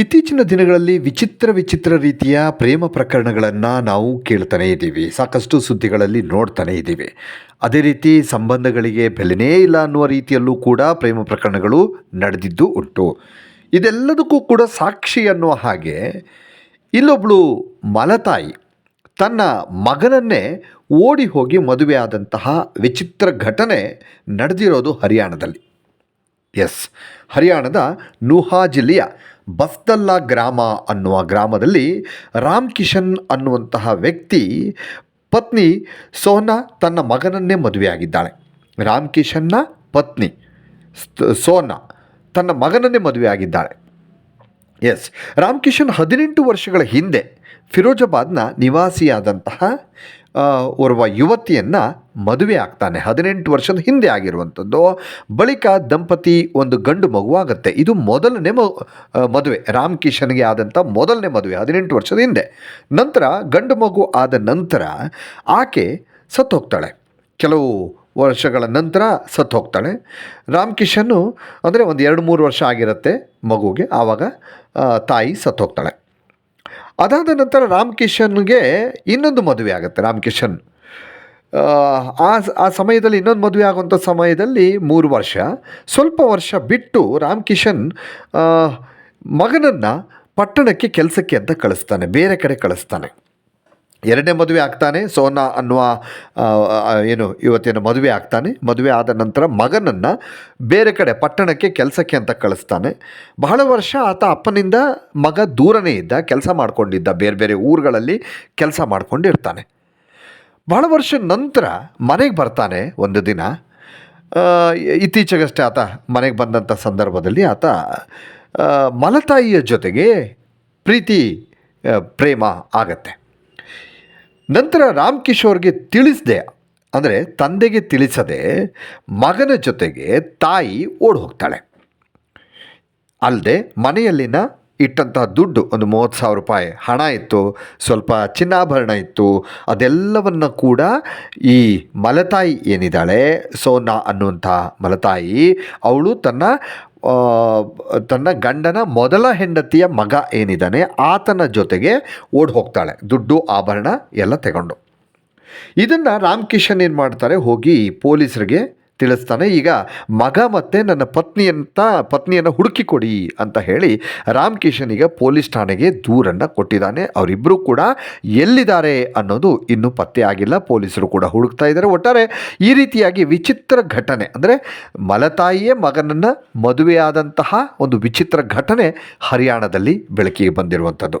ಇತ್ತೀಚಿನ ದಿನಗಳಲ್ಲಿ ವಿಚಿತ್ರ ವಿಚಿತ್ರ ರೀತಿಯ ಪ್ರೇಮ ಪ್ರಕರಣಗಳನ್ನು ನಾವು ಕೇಳ್ತಾನೆ ಇದ್ದೀವಿ. ಸಾಕಷ್ಟು ಸುದ್ದಿಗಳಲ್ಲಿ ನೋಡ್ತಾನೆ ಇದ್ದೀವಿ. ಅದೇ ರೀತಿ ಸಂಬಂಧಗಳಿಗೆ ಬೆಲೆನೇ ಇಲ್ಲ ಅನ್ನುವ ರೀತಿಯಲ್ಲೂ ಕೂಡ ಪ್ರೇಮ ಪ್ರಕರಣಗಳು ನಡೆದಿದ್ದು ಉಂಟು. ಇದೆಲ್ಲದಕ್ಕೂ ಕೂಡ ಸಾಕ್ಷಿ ಅನ್ನುವ ಹಾಗೆ ಇಲ್ಲೊಬ್ಬಳು ಮಲತಾಯಿ ತನ್ನ ಮಗನನ್ನೇ ಓಡಿ ಹೋಗಿ ಮದುವೆಯಾದಂತಹ ವಿಚಿತ್ರ ಘಟನೆ ನಡೆದಿರೋದು ಹರಿಯಾಣದಲ್ಲಿ. ಎಸ್, ಹರಿಯಾಣದ ನೂಹಾ ಜಿಲ್ಲೆಯ ಬಸ್ದಲ್ಲಾ ಗ್ರಾಮ ಅನ್ನುವ ಗ್ರಾಮದಲ್ಲಿ ರಾಮ್ ಕಿಶನ್ ಅನ್ನುವಂತಹ ವ್ಯಕ್ತಿ ಪತ್ನಿ ಸೋನಾ ತನ್ನ ಮಗನನ್ನೇ ಮದುವೆಯಾಗಿದ್ದಾಳೆ. ರಾಮ್ ಕಿಶನ್ನ ಪತ್ನಿ ಸೋನಾ ತನ್ನ ಮಗನನ್ನೇ ಮದುವೆಯಾಗಿದ್ದಾಳೆ. ಎಸ್, ರಾಮ್ ಕಿಶನ್ ಹದಿನೆಂಟು ವರ್ಷಗಳ ಹಿಂದೆ ಫಿರೋಜಾಬಾದ್ನ ನಿವಾಸಿಯಾದಂತಹ ಓರ್ವ ಯುವತಿಯನ್ನು ಮದುವೆ ಆಗ್ತಾನೆ. ಹದಿನೆಂಟು ವರ್ಷದ ಹಿಂದೆ ಆಗಿರುವಂಥದ್ದು. ಬಳಿಕ ದಂಪತಿ ಒಂದು ಗಂಡು ಮಗು ಆಗುತ್ತೆ. ಇದು ಮೊದಲನೇ ಮದುವೆ. ರಾಮ್ ಕಿಶನ್ಗೆ ಆದಂಥ ಮೊದಲನೇ ಮದುವೆ, ಹದಿನೆಂಟು ವರ್ಷದ ಹಿಂದೆ. ನಂತರ ಗಂಡು ಮಗು ಆದ ನಂತರ ಆಕೆ ಸತ್ತು ಹೋಗ್ತಾಳೆ ಕೆಲವು ವರ್ಷಗಳ ನಂತರ ಸತ್ತು ಹೋಗ್ತಾಳೆ ರಾಮ್ ಕಿಶನ್ನು ಅಂದರೆ ಒಂದು ಎರಡು ಮೂರು ವರ್ಷ ಆಗಿರುತ್ತೆ ಮಗುಗೆ. ಆವಾಗ ತಾಯಿ ಸತ್ತು ಹೋಗ್ತಾಳೆ ಅದಾದ ನಂತರ ರಾಮ್ ಕಿಶನ್ಗೆ ಇನ್ನೊಂದು ಮದುವೆ ಆಗುತ್ತೆ. ರಾಮ್ ಕಿಶನ್ ಆ, ಆ ಸಮಯದಲ್ಲಿ ಇನ್ನೊಂದು ಮದುವೆ ಆಗುವಂಥ ಸಮಯದಲ್ಲಿ ಮೂರು ವರ್ಷ. ಸ್ವಲ್ಪ ವರ್ಷ ಬಿಟ್ಟು ರಾಮಕಿಶನ್ ಮಗನನ್ನು ಪಟ್ಟಣಕ್ಕೆ ಕೆಲಸಕ್ಕೆ ಅಂತ ಕಳಿಸ್ತಾನೆ ಬೇರೆ ಕಡೆ ಕಳಿಸ್ತಾನೆ. ಎರಡನೇ ಮದುವೆ ಆಗ್ತಾನೆ ಸೋನಾ ಅನ್ನುವ ಏನು ಇವತ್ತಿನ ಮದುವೆ ಆಗ್ತಾನೆ. ಮದುವೆ ಆದ ನಂತರ ಮಗನನ್ನು ಬೇರೆ ಕಡೆ ಪಟ್ಟಣಕ್ಕೆ ಕೆಲಸಕ್ಕೆ ಅಂತ ಕಳಿಸ್ತಾನೆ. ಬಹಳ ವರ್ಷ ಆತ ಅಪ್ಪನಿಂದ ಮಗ ದೂರನೇ ಇದ್ದ ಕೆಲಸ ಮಾಡಿಕೊಂಡಿದ್ದ ಬೇರೆ ಬೇರೆ ಊರುಗಳಲ್ಲಿ ಕೆಲಸ ಮಾಡ್ಕೊಂಡಿರ್ತಾನೆ. ಬಹಳ ವರ್ಷ ನಂತರ ಮನೆಗೆ ಬರ್ತಾನೆ ಒಂದು ದಿನ. ಇತ್ತೀಚೆಗಷ್ಟೇ ಆತ ಮನೆಗೆ ಬಂದಂಥ ಸಂದರ್ಭದಲ್ಲಿ ಆತ ಮಲತಾಯಿಯ ಜೊತೆಗೆ ಪ್ರೀತಿ ಪ್ರೇಮ ಆಗತ್ತೆ. ನಂತರ ರಾಮ್ ಕಿಶೋರ್ಗೆ ತಿಳಿಸದೆ, ಅಂದರೆ ತಂದೆಗೆ ತಿಳಿಸದೆ ಮಗನ ಜೊತೆಗೆ ತಾಯಿ ಓಡಿ ಹೋಗ್ತಾಳೆ. ಅಲ್ಲದೆ ಮನೆಯಲ್ಲಿನ ಇಟ್ಟಂತಹ ದುಡ್ಡು, ಒಂದು ಮೂವತ್ತು ಸಾವಿರ ರೂಪಾಯಿ ಹಣ ಇತ್ತು, ಸ್ವಲ್ಪ ಚಿನ್ನಾಭರಣ ಇತ್ತು, ಅದೆಲ್ಲವನ್ನು ಕೂಡ ಈ ಮಲತಾಯಿ ಏನಿದ್ದಾಳೆ, ಸೋನಾ ಅನ್ನುವಂಥ ಮಲತಾಯಿ, ಅವಳು ತನ್ನ ತನ್ನ ಗಂಡನ ಮೊದಲ ಹೆಂಡತಿಯ ಮಗ ಏನಿದ್ದಾನೆ, ಆತನ ಜೊತೆಗೆ ಓಡಿ ಹೋಗ್ತಾಳೆ ದುಡ್ಡು, ಆಭರಣ ಎಲ್ಲ ತಗೊಂಡು. ಇದನ್ನು ರಾಮ್ ಏನು ಮಾಡ್ತಾರೆ, ಹೋಗಿ ಪೊಲೀಸರಿಗೆ ತಿಳಿಸ್ತಾನೆ, ಈಗ ಮಗ ಮತ್ತು ನನ್ನ ಪತ್ನಿಯಂತ, ಪತ್ನಿಯನ್ನು ಹುಡುಕಿ ಕೊಡಿ ಅಂತ ಹೇಳಿ ರಾಮ್ ಕಿಶನ್ ಈಗ ಪೊಲೀಸ್ ಠಾಣೆಗೆ ದೂರನ್ನು ಕೊಟ್ಟಿದ್ದಾನೆ. ಅವರಿಬ್ಬರು ಕೂಡ ಎಲ್ಲಿದ್ದಾರೆ ಅನ್ನೋದು ಇನ್ನೂ ಪತ್ತೆ ಆಗಿಲ್ಲ. ಪೊಲೀಸರು ಕೂಡ ಹುಡುಕ್ತಾ ಇದ್ದಾರೆ. ಒಟ್ಟಾರೆ ಈ ರೀತಿಯಾಗಿ ವಿಚಿತ್ರ ಘಟನೆ, ಅಂದರೆ ಮಲತಾಯಿಯೇ ಮಗನನ್ನು ಮದುವೆಯಾದಂತಹ ಒಂದು ವಿಚಿತ್ರ ಘಟನೆ ಹರಿಯಾಣದಲ್ಲಿ ಬೆಳಕಿಗೆ ಬಂದಿರುವಂಥದ್ದು.